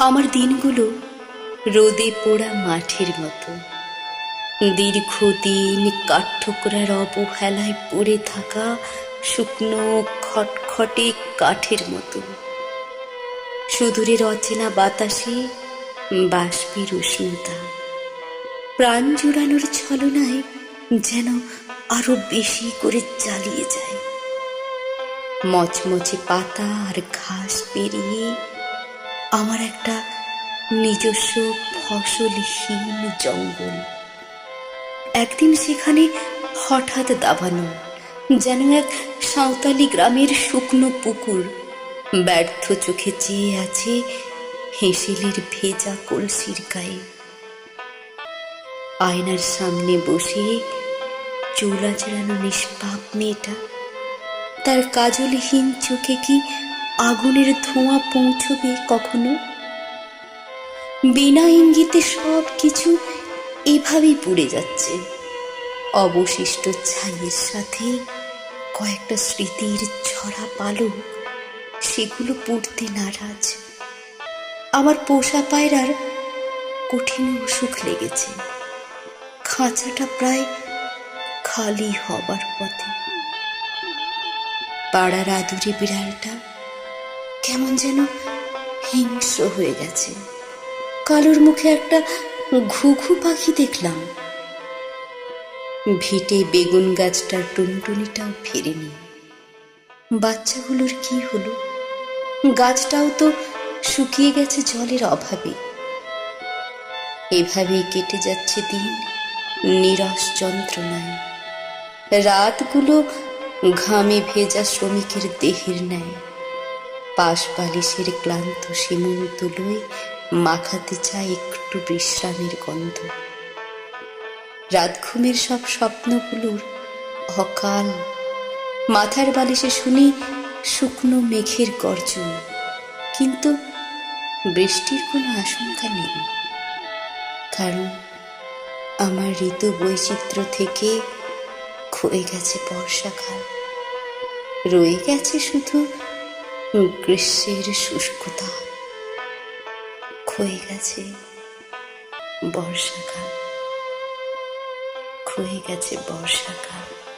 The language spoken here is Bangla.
আমার দিনগুলো রোদে পোড়া মাঠের মতো। দীর্ঘদিন কাঠঠোকরার অবহেলায় পড়ে থাকা শুকনো খটখটে কাঠের মতো। সুদূরের অচেনা বাতাসে বাষ্পের উষ্ণতা প্রাণ জুড়ানোর ছলনায় যেন আরও বেশি করে চালিয়ে যায়। মচমচে পাতা আর ঘাস পেরিয়ে আমার একটা নিজস্ব ফসলহীন জঙ্গল। একদিন সেখানে হঠাৎ দাবানো যেন এক সাঁওতালি গ্রামের শুকনো পুকুর। ব্যর্থ চোখে চেয়ে আছে হেঁসেলের ভেজা কলসির গায়ে। আয়নার সামনে বসে চুলা চেড়ানো নিষ্পাপ মেয়েটা। তার কাজলহীন চোখে কি আগুনের ধোঁয়া পৌঁছবে কখনো? বিনা ইঙ্গিতে সব কিছু এভাবেই পুড়ে যাচ্ছে। অবশিষ্ট ছাইয়ের সাথে কয়েকটা স্মৃতির ছড়া পালক, সেগুলো পড়তে নারাজ। আমার পোষা পায়রার কঠিন অসুখ লেগেছে। খাঁচাটা প্রায় খালি হবার পথে। পাড়ার আদুরে বিড়ালটা কেমন যেন হিংস্র হয়ে গেছে। কালোর মুখে একটা ঘুঘু পাখি দেখলাম। ভিটে বেগুন গাছটার টুনটুনিটাও ফেরেনি। বাচ্চাগুলোর কি হলো? গাছটাও তো শুকিয়ে গেছে জলের অভাবে। এভাবেই কেটে যাচ্ছে দিন, নিরস যন্ত্রণায়। রাতগুলো ঘামে ভেজা শ্রমিকের দেহের ন্যায় পাশ বালিশের ক্লান্ত সীমন্ত লয়ে মাখাতে চায় একটু বিশ্রামের গন্ধ। রাত ঘুমের সব স্বপ্নগুলোর অকাল। মাথার বালিশে শুনি শুকনো মেঘের গর্জন, কিন্তু বৃষ্টির কোনো আশঙ্কা নেই, কারণ আমার ঋতু বৈচিত্র্য থেকে ক্ষয়ে গেছে বর্ষাকাল। রয়ে গেছে শুধু গ্রীষ্মের শুষ্কতা। ক্ষয়ে গেছে বর্ষাকাল। ক্ষয়ে গেছে বর্ষাকাল।